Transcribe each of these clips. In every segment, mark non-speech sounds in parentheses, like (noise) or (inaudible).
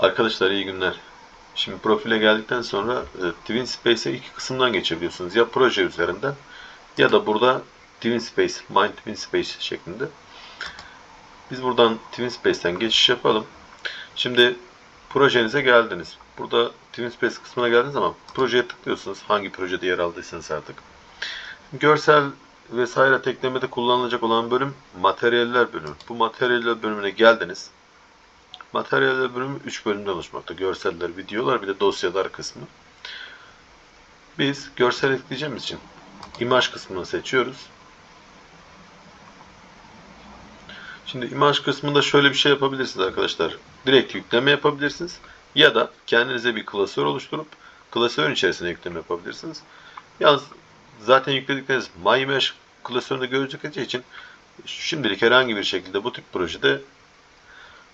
Arkadaşlar iyi günler. Şimdi profile geldikten sonra e, Twin Space'e iki kısımdan geçebiliyorsunuz. Ya proje üzerinden ya da burada Twin Space, Mind Twin Space şeklinde. Biz buradan Twin Space'ten geçiş yapalım. Şimdi projenize geldiniz. Burada Twin Space kısmına geldiğiniz zaman projeye tıklıyorsunuz. Hangi projede yer aldıysanız artık. Görsel vesaire teklemede kullanılacak olan bölüm materyaller bölümü. Bu materyaller bölümüne geldiniz. Materyaller bölümü 3 bölümden oluşmakta. Görseller, videolar bir de dosyalar kısmı. Biz görsel ekleyeceğimiz için imaj kısmını seçiyoruz. Şimdi imaj kısmında şöyle bir şey yapabilirsiniz arkadaşlar. Direkt yükleme yapabilirsiniz. Ya da kendinize bir klasör oluşturup klasörün içerisine yükleme yapabilirsiniz. Yalnız zaten yükledikleriniz MyImage klasöründe gözükeceği için şimdilik herhangi bir şekilde bu tip projede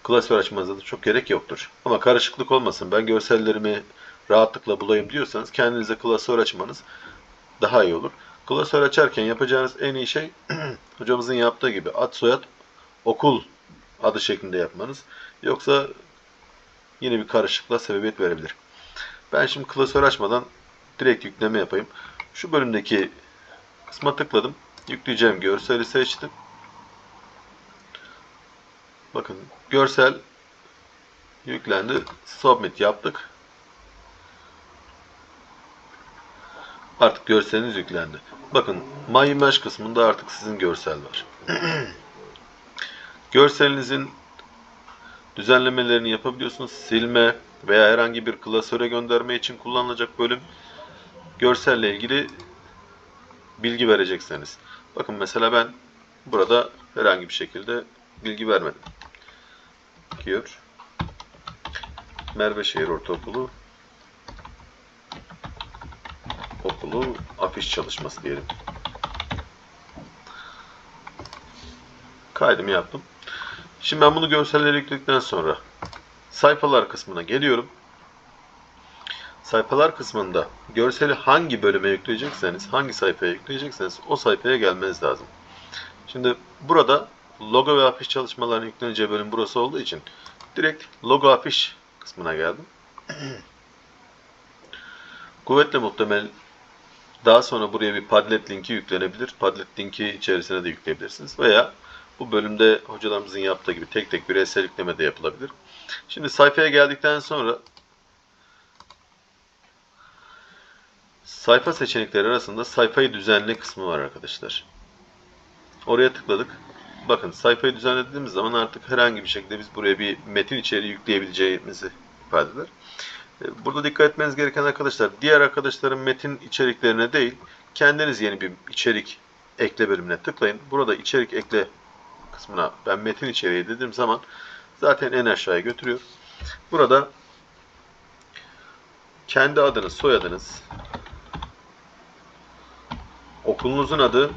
klasör açmanıza da çok gerek yoktur. Ama karışıklık olmasın, ben görsellerimi rahatlıkla bulayım diyorsanız kendinize klasör açmanız daha iyi olur. Klasör açarken yapacağınız en iyi şey (clears throat) hocamızın yaptığı gibi ad soyad okul adı şeklinde yapmanız. Yoksa yine bir karışıklığa sebebiyet verebilir. Ben şimdi klasör açmadan direkt yükleme yapayım. Şu bölümdeki kısma tıkladım. Yükleyeceğim görseli seçtim. Bakın görsel yüklendi. Submit yaptık. Artık görseliniz yüklendi. Bakın My Image kısmında artık sizin görsel var. (clears throat) Görselinizin düzenlemelerini yapabiliyorsunuz. Silme veya herhangi bir klasöre gönderme için kullanılacak bölüm görselle ilgili bilgi verecekseniz. Bakın mesela ben burada herhangi bir şekilde bilgi vermedim. Diyor. Merveşehir Ortaokulu okulu afiş çalışması diyelim. Kaydımı yaptım. Şimdi ben bunu görsellere yükledikten sonra sayfalar kısmına geliyorum. Sayfalar kısmında görseli hangi bölüme yükleyecekseniz, hangi sayfaya yükleyecekseniz o sayfaya gelmeniz lazım. Şimdi burada logo ve afiş çalışmalarının yükleneceği bölüm burası olduğu için direkt logo afiş kısmına geldim. (clears throat) Kuvvetle muhtemel daha sonra buraya bir Padlet linki yüklenebilir. Padlet linki içerisine de yükleyebilirsiniz. Veya bu bölümde hocalarımızın yaptığı gibi tek tek bireysel yükleme de yapılabilir. Şimdi sayfaya geldikten sonra sayfa seçenekleri arasında sayfayı düzenle kısmı var arkadaşlar. Oraya tıkladık. Bakın sayfayı düzenlediğimiz zaman artık herhangi bir şekilde biz buraya bir metin içeriği yükleyebileceğimizi ifade eder. E, Burada dikkat etmeniz gereken arkadaşlar, diğer arkadaşların metin içeriklerine değil, kendiniz yeni bir içerik ekle bölümüne tıklayın. Burada içerik ekle kısmına ben metin içeriği dediğim zaman zaten en aşağıya götürüyor. Burada kendi adınız, soyadınız, okulunuzun adı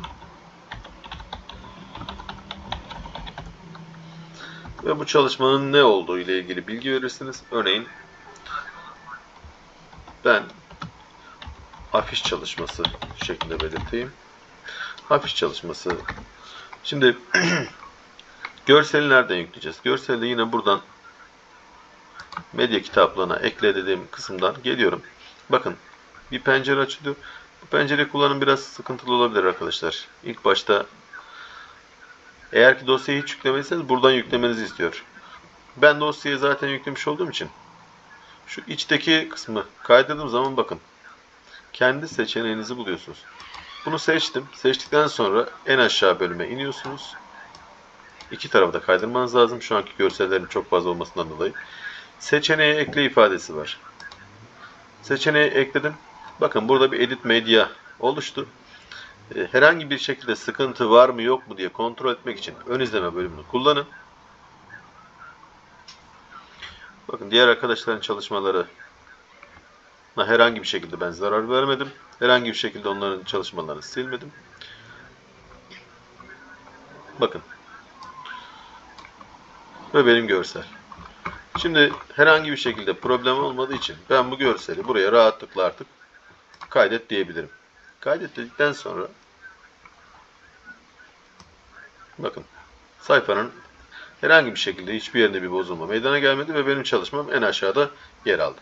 ve bu çalışmanın ne olduğu ile ilgili bilgi verirsiniz. Örneğin ben afiş çalışması şeklinde belirteyim. Afiş çalışması. Şimdi (clears throat) görseli nereden yükleyeceğiz? Görseli yine buradan medya kitaplığına ekle dediğim kısımdan geliyorum. Bakın bir pencere açılıyor. Bu pencere kullanım biraz sıkıntılı olabilir arkadaşlar. İlk başta eğer ki dosyayı hiç yüklemediyseniz buradan yüklemenizi istiyor. Ben dosyayı zaten yüklemiş olduğum için şu içteki kısmı kaydırdığım zaman bakın. Kendi seçeneğinizi buluyorsunuz. Bunu seçtim. Seçtikten sonra en aşağı bölüme iniyorsunuz. İki tarafı da kaydırmanız lazım. Şu anki görsellerin çok fazla olmasından dolayı. Seçeneğe ekle ifadesi var. Seçeneği ekledim. Bakın burada bir edit medya oluştu. Ee, Herhangi bir şekilde sıkıntı var mı yok mu diye kontrol etmek için ön izleme bölümünü kullanın. Bakın diğer arkadaşların çalışmaları herhangi bir şekilde ben zarar vermedim. Herhangi bir şekilde onların çalışmalarını silmedim. Bakın. Ve benim görsel. Şimdi herhangi bir şekilde problem olmadığı için ben bu görseli buraya rahatlıkla artık kaydet diyebilirim. Kaydet sonra bakın sayfanın Herhangi bir şekilde hiçbir yerinde bir bozulma meydana gelmedi ve benim çalışmam en aşağıda yer aldı.